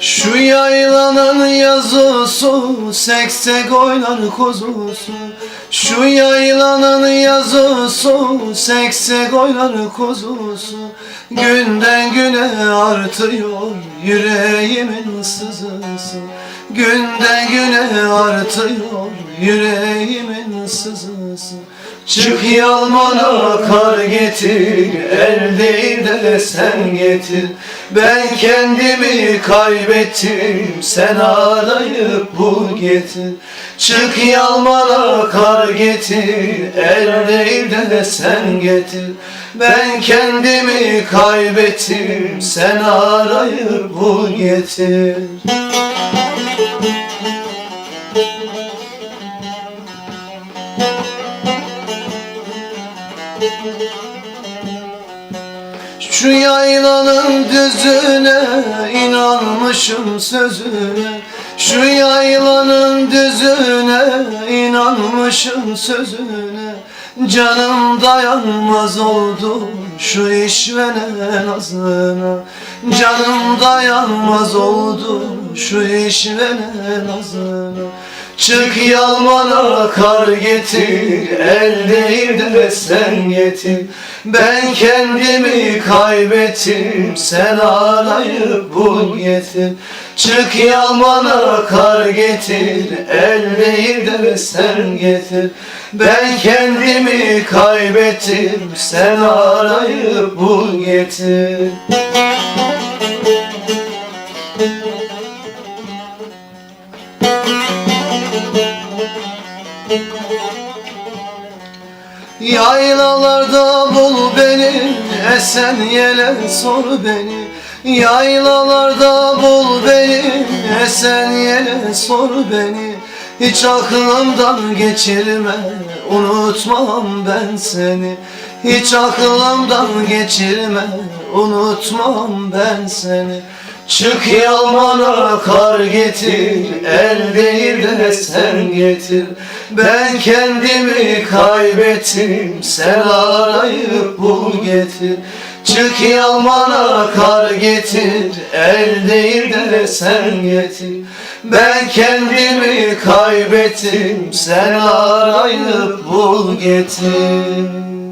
Şu yaylanın yazısı, seksek oynar kozusu Şu yaylanın yazısı, seksek oynar kozusu Günden güne artıyor yüreğimin sızısı Günden güne artıyor Yüreğimin sızısı. Çık yalmana kar getir El değil de sen getir. Ben kendimi kaybettim Sen arayıp bul getir. Çık yalmana kar getir El değil de sen getir. Ben kendimi kaybettim Sen arayıp bul getir Şu yaylanın düzüne inanmışım sözüne. Şu yaylanın düzüne inanmışım sözüne. Canım dayanmaz oldu şu işvene nazına Canım dayanmaz oldu şu işvene nazına Çık yalmana kar getir. El değil de sen getir. Ben kendimi kaybettim. Sen arayıp bul getir. Çık yalmana kar getir. El değil de sen getir. Ben kendimi kaybettim. Sen arayıp bul getir Yaylalarda bul beni Esen yele sor beni. Yaylalarda bul beni Esen yele sor beni. Hiç aklımdan geçirme Unutmam ben seni. Hiç aklımdan geçirme Unutmam ben seni Çık yalmana kar getir El değil de sen getir. Ben kendimi kaybettim Sen arayıp bul getir. Çık yalmana kar getir El değil de sen getir. Ben kendimi kaybettim Sen arayıp bul getir